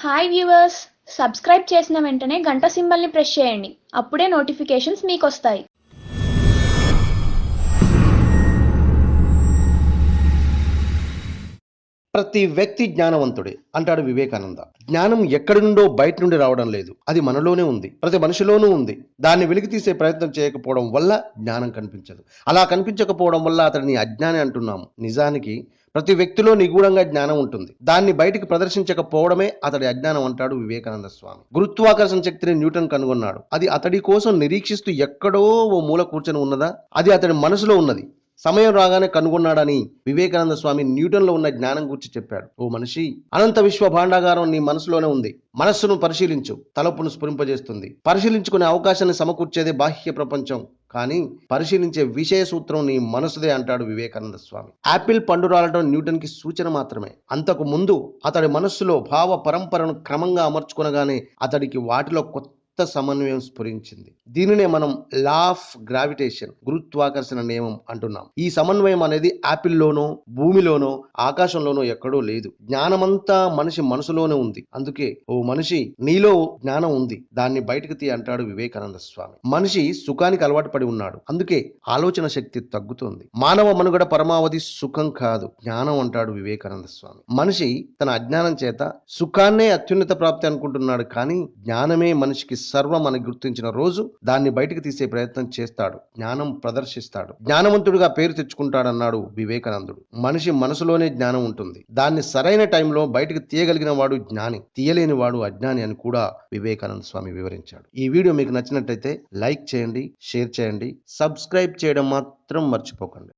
Hi viewers subscribe చేసిన వెంటనే గంట సింబల్ని ప్రెస్ చేయండి. అప్పుడే నోటిఫికేషన్స్ మీకు ప్రతి వ్యక్తి జ్ఞానవంతుడే అంటాడు వివేకానంద. జ్ఞానం ఎక్కడి నుండో బయట నుండి రావడం లేదు. అది మనలోనే ఉంది. ప్రతి మనిషిలోనూ ఉంది. దాన్ని వెలికి తీసే ప్రయత్నం చేయకపోవడం వల్ల జ్ఞానం కనిపించదు. అలా కనిపించకపోవడం వల్ల అతడిని అజ్ఞాని అంటున్నాము. నిజానికి ప్రతి వ్యక్తిలో నిగూఢంగా జ్ఞానం ఉంటుంది. దాన్ని బయటికి ప్రదర్శించకపోవడమే అతడి అజ్ఞానం అంటాడు వివేకానంద స్వామి. గురుత్వాకర్షణ శక్తిని న్యూటన్ కనుగొన్నాడు. అది అతడి కోసం నిరీక్షిస్తూ ఎక్కడో ఓ మూల కూర్చొని ఉన్నదా? అది అతడి మనసులో ఉన్నది. సమయం రాగానే కనుగొన్నాడని వివేకానంద స్వామి న్యూటన్లో ఉన్న జ్ఞానం గురించి చెప్పాడు. ఓ మనిషి అనంత విశ్వ భాండాగారం నీ మనసులోనే ఉంది. మనస్సును పరిశీలించు. తలపును స్ఫురింపజేస్తుంది. పరిశీలించుకునే అవకాశాన్ని సమకూర్చేదే బాహ్య ప్రపంచం. కానీ పరిశీలించే విషయ సూత్రం నీ మనసుదే అంటాడు వివేకానంద స్వామి. యాపిల్ పండు రాలడం న్యూటన్కి సూచన మాత్రమే. అంతకు ముందు అతడి మనస్సులో భావ పరంపరను క్రమంగా అమర్చుకునగానే అతడికి వాటిలో కొత్త కొత్త సమన్వయం స్ఫురించింది. దీనినే మనం లా ఆఫ్ గ్రావిటేషన్ గురుత్వాకర్షణ నియమం అంటున్నాం. ఈ సమన్వయం అనేది యాపిల్లోనో భూమిలోనో ఆకాశంలోనో ఎక్కడో లేదు. జ్ఞానమంతా మనిషి మనసులోనే ఉంది. అందుకే ఓ మనిషి నీలో జ్ఞానం ఉంది. దాన్ని బయటకు తీ అంటాడు వివేకానంద స్వామి. మనిషి సుఖానికి అలవాటు పడి ఉన్నాడు. అందుకే ఆలోచన శక్తి తగ్గుతుంది. మానవ మనుగడ పరమావధి సుఖం కాదు. జ్ఞానం అంటాడు వివేకానంద స్వామి. మనిషి తన అజ్ఞానం చేత సుఖాన్నే అత్యున్నత ప్రాప్తి అనుకుంటున్నాడు కానీ జ్ఞానమే మనిషికి సర్వం అని గుర్తించిన రోజు దాన్ని బయటకు తీసే ప్రయత్నం చేస్తాడు జ్ఞానం ప్రదర్శిస్తాడు. జ్ఞానవంతుడిగా పేరు తెచ్చుకుంటాడన్నాడు వివేకానందుడు. మనిషి మనసులోనే జ్ఞానం ఉంటుంది. దాన్ని సరైన టైంలో బయటకు తీయగలిగిన వాడు జ్ఞాని తీయలేని వాడు అజ్ఞాని అని కూడా వివేకానంద స్వామి వివరించాడు. ఈ వీడియో మీకు నచ్చినట్టయితే లైక్ చేయండి షేర్ చేయండి సబ్స్క్రైబ్ చేయడం మాత్రం మర్చిపోకండి.